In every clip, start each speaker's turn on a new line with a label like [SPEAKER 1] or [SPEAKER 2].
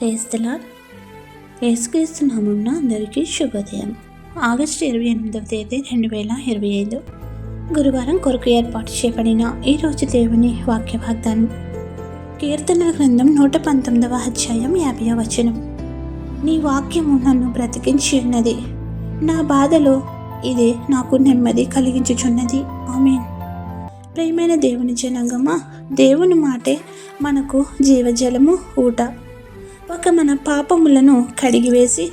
[SPEAKER 1] Place the Lord యేసుక్రీస్తు నామంన అందరికీ శుభోదయం. ఆగస్టు ఇరవై ఎనిమిదవ తేదీ రెండు వేల ఇరవై ఐదు. గురువారం కొరకు ఏర్పాటు చేయబడిన ఈరోజు దేవుని వాక్య వాగ్దానం కీర్తనల గ్రంథం నూట పంతొమ్మిదవ అధ్యాయం యాభై వచనం. నీ వాక్యము నన్ను బ్రతికించి ఉన్నది. నా బాధలో ఇదే నాకు నెమ్మది కలిగించుచున్నది. ఆమెన్. ప్రియమైన దేవుని జనంగమా దేవుని మాటే మనకు జీవజలము ఊట. ఒక మన పాపములను కడిగివేసి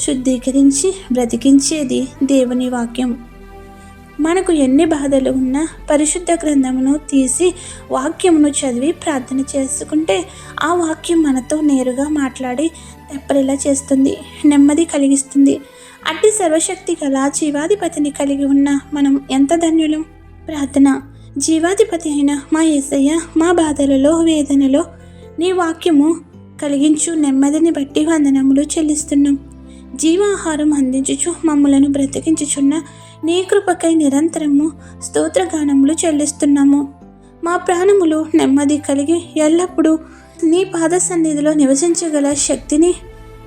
[SPEAKER 1] శుద్ధీకరించి బ్రతికించేది దేవుని వాక్యం. మనకు ఎన్ని బాధలు ఉన్నా పరిశుద్ధ గ్రంథమును తీసి వాక్యమును చదివి ప్రార్థన చేసుకుంటే ఆ వాక్యం మనతో నేరుగా మాట్లాడి తెప్పరిలా చేస్తుంది నెమ్మది కలిగిస్తుంది. అట్టి సర్వశక్తి గల జీవాధిపతిని కలిగి ఉన్న మనం ఎంత ధన్యులం? ప్రార్థన. జీవాధిపతి అయిన మా యేసయ్య మా బాధలలో వేదనలో నీ వాక్యము కలిగించు నెమ్మదిని బట్టి వందనములు చెల్లిస్తున్నాం. జీవాహారం అందించుచు మమ్మలను బ్రతికించుచున్న నీ కృపకై నిరంతరము స్తోత్రగానములు చెల్లిస్తున్నాము. మా ప్రాణములు నెమ్మది కలిగి ఎల్లప్పుడూ నీ పాద సన్నిధిలో నివసించగల శక్తిని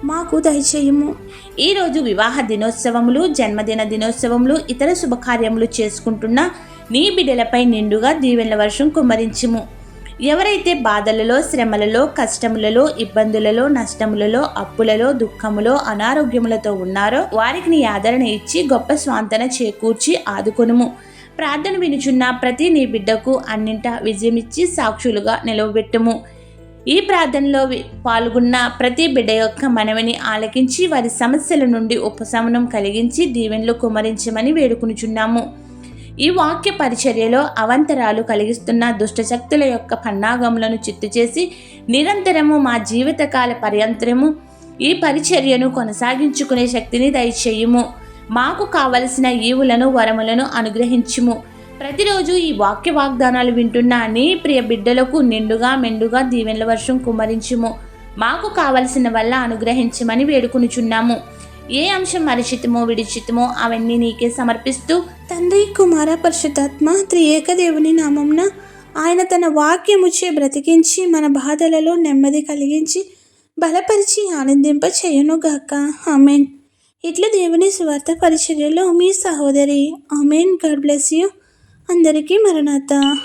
[SPEAKER 1] మాకు దయచేయము.
[SPEAKER 2] ఈరోజు వివాహ దినోత్సవములు జన్మదిన దినోత్సవములు ఇతర శుభకార్యములు చేసుకుంటున్న నీ బిడ్డలపై నిండుగా దీవెనల వర్షం కుమ్మరించుము. ఎవరైతే బాధలలో శ్రమలలో కష్టములలో ఇబ్బందులలో నష్టములలో అప్పులలో దుఃఖములో అనారోగ్యములతో ఉన్నారో వారికి నీ ఆదరణ ఇచ్చి గొప్ప స్వాంతన చేకూర్చి ఆదుకొనుము. ప్రార్థన వినుచున్న ప్రతి నీ బిడ్డకు అన్నింట విజయమిచ్చి సాక్షులుగా నిలవబెట్టుము. ఈ ప్రార్థనలో పాల్గొన్న ప్రతి బిడ్డ యొక్క మనవిని ఆలకించి వారి సమస్యల నుండి ఉపశమనం కలిగించి దీవెనలు కుమరించమని వేడుకునుచున్నాము. ఈ వాక్య పరిచర్యలో అవంతరాలు కలిగిస్తున్న దుష్టశక్తుల యొక్క పన్నాగములను చిత్తు చేసి నిరంతరము మా జీవితకాల పర్యంతరము ఈ పరిచర్యను కొనసాగించుకునే శక్తిని దయచేయుము. మాకు కావలసిన ఈవులను వరములను అనుగ్రహించుము. ప్రతిరోజు ఈ వాక్య వాగ్దానాలు వింటున్న నీ ప్రియ బిడ్డలకు నిండుగా మెండుగా దీవెనల వర్షం కుమరించుము మాకు కావలసిన వల్ల అనుగ్రహించమని వేడుకునుచున్నాము. ఏ అంశం మరిచితమో విడిచితమో అవన్నీ నీకే సమర్పిస్తూ
[SPEAKER 1] తండ్రి కుమార పరిశుద్ధాత్మ త్రియేక దేవుని నామంన ఆయన తన వాక్యముచే బ్రతికించి మన బాధలలో నెమ్మది కలిగించి బలపరిచి ఆనందింప చేయనుగాక ఆమెన్. ఇట్లా దేవుని స్వార్థ పరిచర్యలో మీ సహోదరి. ఆమెన్. God bless you. అందరికీ మరణాత.